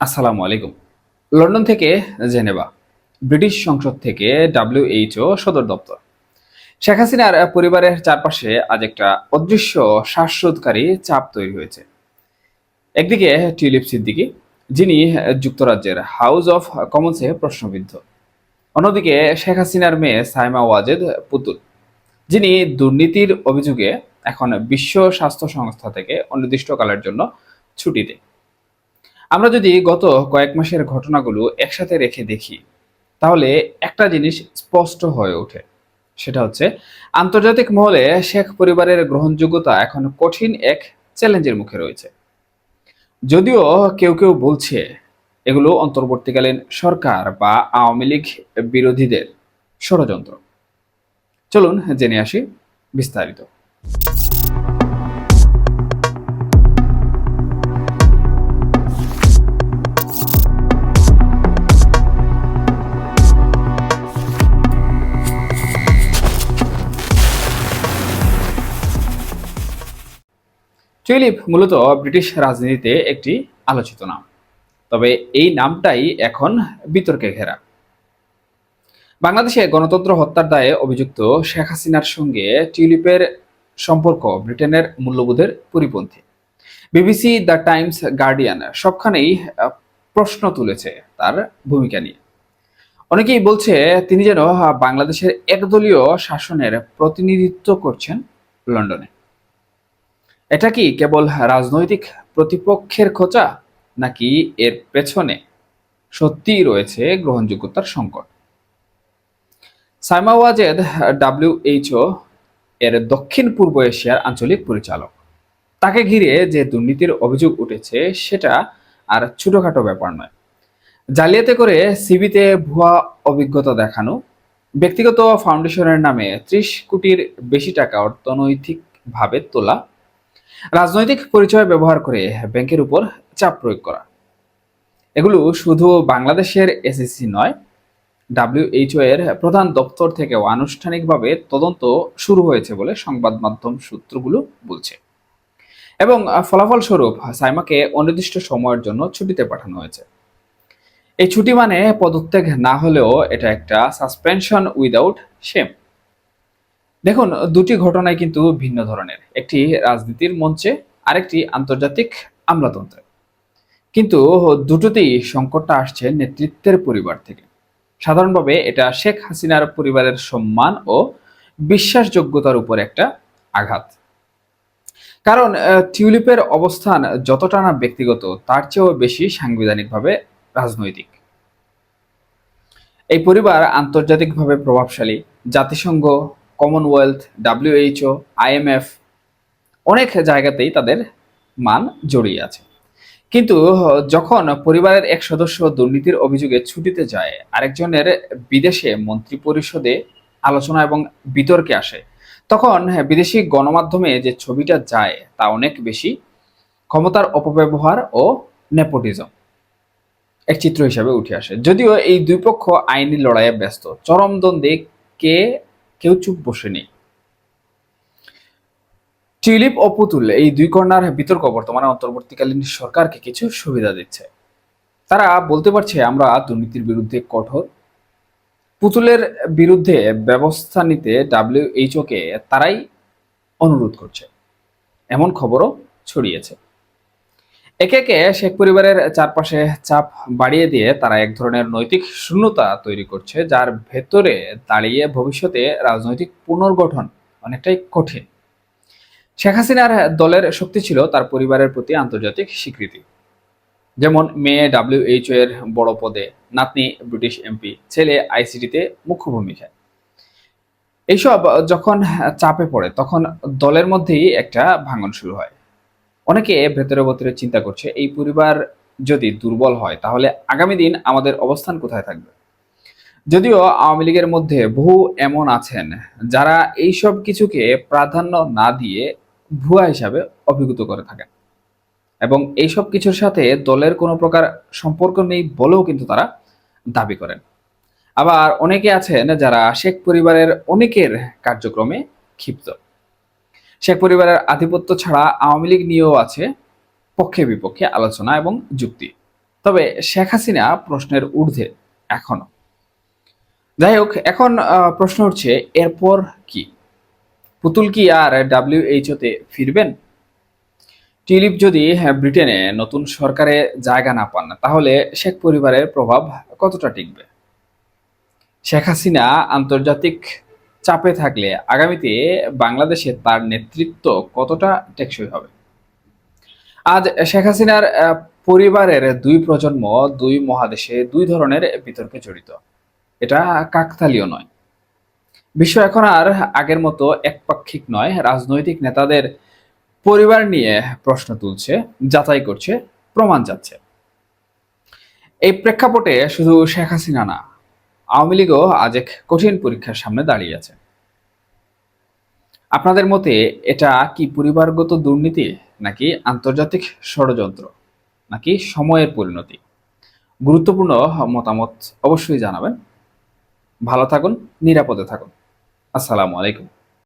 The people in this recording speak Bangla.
আসসালামু আলাইকুম। লন্ডন থেকে জেনেভা, ব্রিটিশ সংসদ থেকে ডাব্লিউএইচও সদর দপ্তর। শেখ হাসিনার পরিবারের চারপাশে আজ একটা অদৃশ্য শ্বাসরোধকারী চাপ তৈরি হয়েছে। একদিকে টিউলিপ সিদ্দিকি, যিনি যুক্তরাজ্যের হাউস অফ কমন্সে প্রশ্নবিদ্ধ। অন্যদিকে শেখ হাসিনার মেয়ে সাইমা ওয়াজেদ পুতুল, যিনি দুর্নীতির অভিযোগে এখন বিশ্ব স্বাস্থ্য সংস্থা থেকে অনির্দিষ্টকালের জন্য ছুটিতে। আমরা যদি গত কয়েক মাসের ঘটনাগুলো একসাথে রেখে দেখি, তাহলে একটা জিনিস স্পষ্ট হয়ে ওঠে। সেটা হচ্ছে, আন্তর্জাতিক মহলে শেখ পরিবারের গ্রহণযোগ্যতা এখন কঠিন এক চ্যালেঞ্জের মুখে রয়েছে। যদিও কেউ কেউ বলছে, এগুলো অন্তর্বর্তীকালীন সরকার বা আওয়ামী লীগ বিরোধীদের ষড়যন্ত্র। চলুন জেনে আসি বিস্তারিত। টিউলিপ মূলত ব্রিটিশ রাজনীতিতে একটি আলোচিত নাম। তবে এই নামটাই এখন বিতর্কে ঘেরা। বাংলাদেশে গণতন্ত্র হত্যার দায়ে অভিযুক্ত শেখ হাসিনার সঙ্গে টিউলিপের সম্পর্ক ব্রিটেনের মূল্যবোধের পরিপন্থী। বিবিসি, দ্য টাইমস, গার্ডিয়ান সবখানেই প্রশ্ন তুলেছে তার ভূমিকা নিয়ে। অনেকেই বলছে তিনি যেন বাংলাদেশের একদলীয় শাসনের প্রতিনিধিত্ব করছেন লন্ডনে। এটা কি কেবল রাজনৈতিক প্রতিপক্ষের খোঁচা, নাকি এর পেছনে সত্যিই রয়েছে গ্রহণযোগ্যতার সংকট? সাইমা ওয়াজেদ ডাব্লিউএইচও এর দক্ষিণ পূর্ব এশিয়ার আঞ্চলিক পরিচালক। তাকে ঘিরে যে দুর্নীতির অভিযোগ উঠেছে, সেটা আর ছোটখাটো ব্যাপার নয়। জালিয়াতে করে সিবিতে ভুয়া অভিজ্ঞতা দেখানো, ব্যক্তিগত ফাউন্ডেশনের নামে ত্রিশ কোটির বেশি টাকা অর্থনৈতিকভাবে তোলা রাজনৈতিক পরিচয় ব্যবহার করে ব্যাংকের উপর চাপ প্রয়োগ করা। এগুলো শুধু বাংলাদেশের এসএসসি নয় ডাব্লিউএইচও এর প্রধান দপ্তর থেকেও আনুষ্ঠানিকভাবে তদন্ত শুরু হয়েছে বলে সংবাদ মাধ্যম সূত্রগুলো বলছে। এবং আহ, ফলাফল স্বরূপ সাইমাকে অনির্দিষ্ট সময়ের জন্য ছুটিতে পাঠানো হয়েছে। এই ছুটি মানে পদত্যাগ না হলেও এটা একটা সাসপেনশন উইদাউট শেম দেখুন, দুটি ঘটনাই কিন্তু ভিন্ন ধরনের। একটি রাজনীতির মঞ্চে, আরেকটি আন্তর্জাতিক আমলাতন্ত্রে। কিন্তু দুটোতেই সংকটটা আসছে নেতৃত্বের পরিবার থেকে। সাধারণভাবে এটা শেখ হাসিনার পরিবারের সম্মান ও বিশ্বাসযোগ্যতার উপর একটা আঘাত। কারণ টিউলিপের অবস্থান যতটা না ব্যক্তিগত, তার চেয়েও বেশি সাংবিধানিকভাবে রাজনৈতিক। এই পরিবার আন্তর্জাতিকভাবে প্রভাবশালী, জাতিসংঘ কমনওয়েলথ ডাব্লিউএইচও আইএমএফ অনেক জায়গাতেই তাদের মান জড়িয়ে আছে। কিন্তু, যখন পরিবারের এক সদস্য দুর্নীতির অভিযোগে ছুটিতে যায়, আরেকজনের বিদেশে মন্ত্রী পরিষদে আলোচনা এবং বিতর্কে আসে, তখন বিদেশি গণমাধ্যমে যে ছবিটা যায়, তা অনেক বেশি ক্ষমতার অপব্যবহার ও নেপোটিজম। এক চিত্র হিসাবে উঠে আসে। যদিও এই দুই পক্ষ আইনি লড়াইয়ে ব্যস্ত, চরম দ্বন্দ্বে কে কেউ চুপ বসে নেই টিউলিপ ও পুতুল, এই দুই কর্নার বিতর্ক বর্তমানে অন্তর্বর্তীকালীন সরকারকে কিছু সুবিধা দিচ্ছে। তারা বলতে পারছে, আমরা দুর্নীতির বিরুদ্ধে কঠোর। পুতুলের বিরুদ্ধে ব্যবস্থা নিতে ডাব্লিউএইচও কে তারাই অনুরোধ করছে। এমন খবরও ছড়িয়েছে। একে একে শেখ পরিবারের চারপাশে চাপ বাড়িয়ে দিয়ে তারা এক ধরনের নৈতিক শূন্যতা তৈরি করছে, যার ভেতরে দাঁড়িয়ে ভবিষ্যতে রাজনৈতিক পুনর্গঠন অনেকটাই কঠিন। শেখ হাসিনার দলের শক্তি ছিল তার পরিবারের প্রতি আন্তর্জাতিক স্বীকৃতি। যেমন মেয়ে ডাব্লিউএইচও এর বড় পদে নাতনি ব্রিটিশ এমপি, ছেলে আইসিটিতে মুখ্য ভূমিকায়। এইসব যখন চাপে পড়ে, তখন দলের মধ্যেই একটা ভাঙন শুরু হয়। অনেকে ভেতরে ভেতরে চিন্তা করছে, এই পরিবার যদি দুর্বল হয়, তাহলে আগামী দিন আমাদের অবস্থান কোথায় থাকবে? যদিও আওয়ামী লীগের মধ্যে বহু এমন আছেন, যারা এই সব কিছুকে প্রাধান্য না দিয়ে ভুয়া হিসাবে অভিভূত করে থাকেন। এবং এই সব কিছুর সাথে দলের কোনো প্রকার সম্পর্ক নেই বলেও কিন্তু তারা দাবি করেন। আবার অনেকে আছেন যারা শেখ পরিবারের অনেকের কার্যক্রমে ক্ষিপ্ত। শেখ পরিবারের আধিপত্য ছাড়া আওয়ামী লীগ নিয়েও আছে পক্ষে বিপক্ষে আলোচনা এবং যুক্তি। তবে শেখ হাসিনা প্রশ্নের ঊর্ধ্বে এখনও। যাই হোক এখন প্রশ্ন উঠছে এরপর কি? পুতুল কি আর ডাব্লিউএইচওতে ফিরবেন? টিউলিপ যদি হ্যাঁ, ব্রিটেনে নতুন সরকারে জায়গা না পান তাহলে শেখ পরিবারের প্রভাব কতটা টিকবে? শেখ হাসিনা আন্তর্জাতিক চাপে থাকলে আগামীতে বাংলাদেশে তার নেতৃত্ব কতটা টেকসই হবে? আজ শেখ হাসিনার পরিবারের দুই প্রজন্ম, দুই মহাদেশে দুই ধরনের বিতর্কে জড়িত। এটা কাকতালীয় নয়। বিশ্ব এখন আর আগের মতো একপাক্ষিক নয়। রাজনৈতিক নেতাদের পরিবার নিয়ে প্রশ্ন তুলছে, যাচাই করছে, প্রমাণ যাচ্ছে এই প্রেক্ষাপটে শুধু শেখ হাসিনা না আওয়ামী লীগও আজ এক কঠিন পরীক্ষার সামনে দাঁড়িয়ে আছে। আপনাদের মতে এটা কি পরিবারগত দুর্নীতি, নাকি আন্তর্জাতিক ষড়যন্ত্র, নাকি সময়ের পরিণতি? গুরুত্বপূর্ণ মতামত অবশ্যই জানাবেন। ভালো থাকুন, নিরাপদে থাকুন। আসসালামু আলাইকুম।